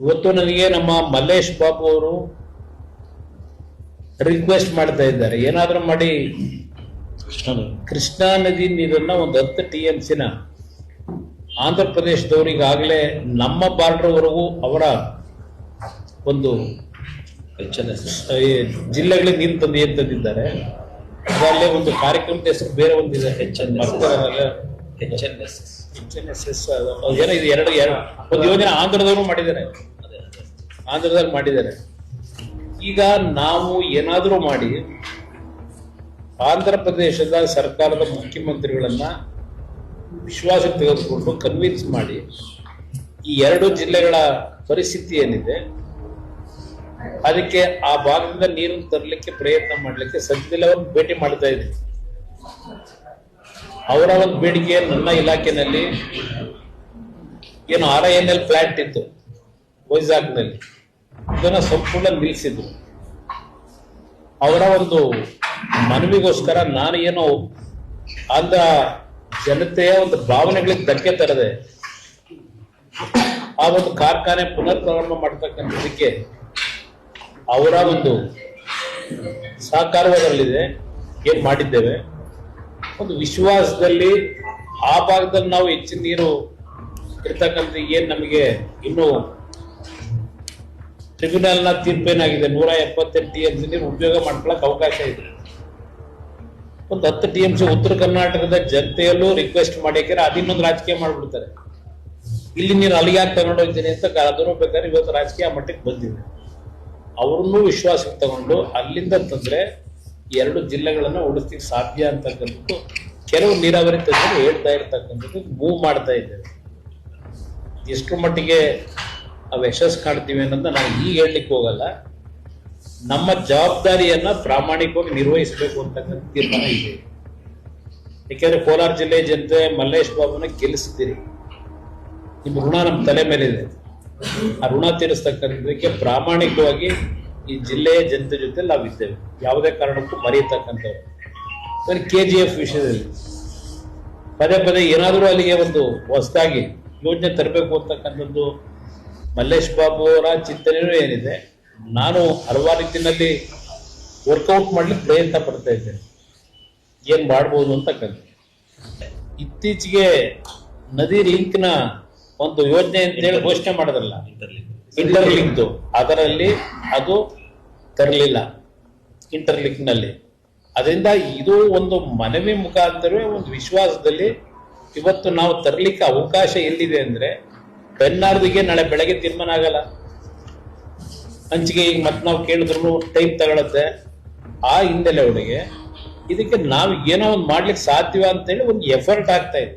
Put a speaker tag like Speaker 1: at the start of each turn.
Speaker 1: ಇವತ್ತು ನನಗೆ ನಮ್ಮ ಮಲ್ಲೇಶ್ ಬಾಬು ಅವರು ರಿಕ್ವೆಸ್ಟ್ ಮಾಡ್ತಾ ಇದ್ದಾರೆ. ಏನಾದ್ರೂ ಮಾಡಿ. ಕೃಷ್ಣಾ ನದಿ ನೀರನ್ನ ಒಂದು ಹತ್ತು ಟಿ ಎಂ ಸಿನ ಆಂಧ್ರ ಪ್ರದೇಶದವರಿಗಾಗಲೇ ನಮ್ಮ ಬಾರ್ಡರ್ವರೆಗೂ ಅವರ ಒಂದು ಜಿಲ್ಲೆಗಳಿಗೆ ನೀರು ತಂದು ಏನ್ ತಂದಿದ್ದಾರೆ. ಅದರಲ್ಲೇ ಒಂದು ಕಾರ್ಯಕ್ರಮದ ಹೆಸರು ಬೇರೆ ಒಂದಿದೆ H N S H N S S ಏನೋ ಇದು ಎರಡು ಎರಡು ಒಂದು ಯೋಜನೆ ಆಂಧ್ರದವರು ಮಾಡಿದ್ದಾರೆ. ಆಂಧ್ರದಲ್ಲಿ ಮಾಡಿದ್ದಾರೆ. ಈಗ ನಾವು ಏನಾದರೂ ಮಾಡಿ ಆಂಧ್ರ ಪ್ರದೇಶದ ಸರ್ಕಾರದ ಮುಖ್ಯಮಂತ್ರಿಗಳನ್ನ ವಿಶ್ವಾಸಕ್ಕೆ ತೆಗೆದುಕೊಂಡು ಕನ್ವಿನ್ಸ್ ಮಾಡಿ ಈ ಎರಡು ಜಿಲ್ಲೆಗಳ ಪರಿಸ್ಥಿತಿ ಏನಿದೆ, ಅದಕ್ಕೆ ಆ ಭಾಗದಿಂದ ನೀರನ್ನು ತರಲಿಕ್ಕೆ ಪ್ರಯತ್ನ ಮಾಡಲಿಕ್ಕೆ ಸದ್ಯದಲ್ಲಿ ಅವರು ಭೇಟಿ ಮಾಡ್ತಾ ಇದ್ದೀನಿ ಅವರ ಒಂದು ಬೇಡಿಕೆ ನನ್ನ ಇಲಾಖೆಯಲ್ಲಿ ಏನು R I N L plant ಇತ್ತು. ವೈಜಾಗ್ನಲ್ಲಿ. ಇದನ್ನ ಸಂಪೂರ್ಣ ನಿಲ್ಲಿಸಿದ್ರು. ಅವರ ಒಂದು ಮನವಿಗೋಸ್ಕರ ನಾನು ಏನೋ ಆಂಧ್ರ ಜನತೆಯ ಒಂದು ಭಾವನೆಗಳಿಗೆ ಧಕ್ಕೆ ತರದೆ ಆ ಒಂದು ಕಾರ್ಖಾನೆ ಪುನರ್ ಪ್ರಾರಂಭ ಮಾಡ್ತಕ್ಕಂಥದಕ್ಕೆ ಅವರ ಒಂದು ಸಹಕಾರವಾದರಲ್ಲಿದೆ ಏನ್ ಮಾಡಿದ್ದೇವೆ? ಒಂದು ವಿಶ್ವಾಸದಲ್ಲಿ ಆ ಭಾಗದಲ್ಲಿ ನಾವು ಹೆಚ್ಚಿನ ನೀರು ಇರ್ತಕ್ಕಂಥ ಏನ್ ನಮಗೆ ಇನ್ನು ಟ್ರಿಬ್ಯುನಲ್ನ ತೀರ್ಪೇನಾಗಿದೆ ನೂರ ಎಪ್ಪತ್ತೆಂಟು ಟಿ ಎಂ ಸಿ ನೀರು ಉಪಯೋಗ ಮಾಡ್ಕೊಳಕ್ ಅವಕಾಶ ಇದೆ. ಒಂದು ಹತ್ತು ಟಿ ಎಂ ಸಿ ಉತ್ತರ ಕರ್ನಾಟಕದ ಜನತೆಯಲ್ಲೂ ರಿಕ್ವೆಸ್ಟ್ ಮಾಡಿದ್ರೆ ಅದಿನ್ನೊಂದು ರಾಜಕೀಯ ಮಾಡಿಬಿಡ್ತಾರೆ. ಇಲ್ಲಿ ನೀನು ಅಲ್ಲಿಗೆ ತಗೊಂಡು ಹೋಗ್ತೀನಿ ಅಂತ ಅದನ್ನು ಬೇಕಾದ್ರೆ ಇವತ್ತು ರಾಜಕೀಯ ಮಟ್ಟಕ್ಕೆ ಬಂದಿದೆ. ಅವ್ರನ್ನೂ ವಿಶ್ವಾಸಕ್ಕೆ ತಗೊಂಡು ಅಲ್ಲಿಂದ ತಂದ್ರೆ ಎರಡು ಜಿಲ್ಲೆಗಳನ್ನು ಉಳಿಸ್ಲಿಕ್ಕೆ ಸಾಧ್ಯ ಅಂತಕ್ಕಂಥದ್ದು ಕೆಲವು ನೀರಾವರಿ ತಜ್ಞರು ಹೇಳ್ತಾ ಇರ್ತಕ್ಕಂಥದ್ದು ಮೂವ್ ಮಾಡ್ತಾ ಇದ್ದಾರೆ. ಎಷ್ಟು ಮಟ್ಟಿಗೆ ನಾವು ಯಶಸ್ಸು ಕಾಣ್ತೀವಿ ಅನ್ನೋದನ್ನ ನಾನು ಈಗ ಹೇಳಲಿಕ್ಕೆ ಹೋಗಲ್ಲ. ನಮ್ಮ ಜವಾಬ್ದಾರಿಯನ್ನ ಪ್ರಾಮಾಣಿಕವಾಗಿ ನಿರ್ವಹಿಸಬೇಕು ಅಂತಕ್ಕಂಥ ತೀರ್ಮಾನ ಇದೆ. ಯಾಕೆಂದ್ರೆ ಕೋಲಾರ ಜಿಲ್ಲೆ ಜನತೆ ಮಲ್ಲೇಶ್ ಬಾಬುನ ಗೆಲ್ಲಿಸ್ತೀರಿ ನಿಮ್ಮ ಋಣ ನಮ್ಮ ತಲೆ ಮೇಲಿದೆ. ಆ ಋಣ ತೀರಿಸ್ತಕ್ಕಂಥದಕ್ಕೆ ಪ್ರಾಮಾಣಿಕವಾಗಿ ಈ ಜಿಲ್ಲೆಯ ಜನತೆ ಜೊತೆ ನಾವಿದ್ದೇವೆ ಯಾವುದೇ ಕಾರಣಕ್ಕೂ ಮರೆಯತಕ್ಕಂಥವ್ರು. ಕೆ ಜಿ ಎಫ್ ವಿಷಯದಲ್ಲಿ. ಪದೇ ಪದೇ ಏನಾದರೂ ಅಲ್ಲಿಗೆ ಒಂದು ಹೊಸದಾಗಿ ಯೋಜನೆ ತರಬೇಕು ಅಂತಕ್ಕಂಥದ್ದು ಮಲ್ಲೇಶ್ ಬಾಬು ಅವರ ಚಿಂತನೆಯೂ ಏನಿದೆ, ನಾನು ಹಲವಾರು ರೀತಿಯಲ್ಲಿ ವರ್ಕೌಟ್ ಮಾಡ್ಲಿಕ್ಕೆ ಪ್ರಯತ್ನ ಪಡ್ತಾ ಇದ್ದೇನೆ. ಏನ್ ಮಾಡ್ಬೋದು ಅಂತಕ್ಕಂಥ ಇತ್ತೀಚೆಗೆ ನದಿ ಲಿಂಕ್ನ ಒಂದು ಯೋಜನೆ ಅಂತೇಳಿ ಘೋಷಣೆ ಮಾಡೋದಲ್ಲ ಇಂಟರ್ಲಿಂಕ್ದು ಅದರಲ್ಲಿ ಅದು ತರಲಿಲ್ಲ ಇಂಟರ್ಲಿಂಕ್ನಲ್ಲಿ ಅದರಿಂದ ಇದು ಒಂದು ಮನವಿ ಮುಖಾಂತರವೇ ಒಂದು ವಿಶ್ವಾಸದಲ್ಲಿ ಇವತ್ತು ನಾವು ತರಲಿಕ್ಕೆ ಅವಕಾಶ ಎಲ್ಲಿದೆ ಅಂದ್ರೆ ಬೆನ್ನಾರ್ದಿಗೆ ನಾಳೆ ಬೆಳಗ್ಗೆ ತೀರ್ಮಾನ ಆಗಲ್ಲ. ಹಂಚಿಗೆ ಈಗ ಮತ್ತೆ ನಾವು ಕೇಳಿದ್ರು ಟೈಮ್ ತಗೊಳತ್ತೆ. ಆ ಹಿನ್ನೆಲೆ ಅವಳಿಗೆ ಇದಕ್ಕೆ ನಾವು ಏನೋ ಒಂದು ಮಾಡ್ಲಿಕ್ಕೆ ಅಂತ ಅಂತೇಳಿ ಒಂದು ಎಫರ್ಟ್ ಆಗ್ತಾ ಇದೆ.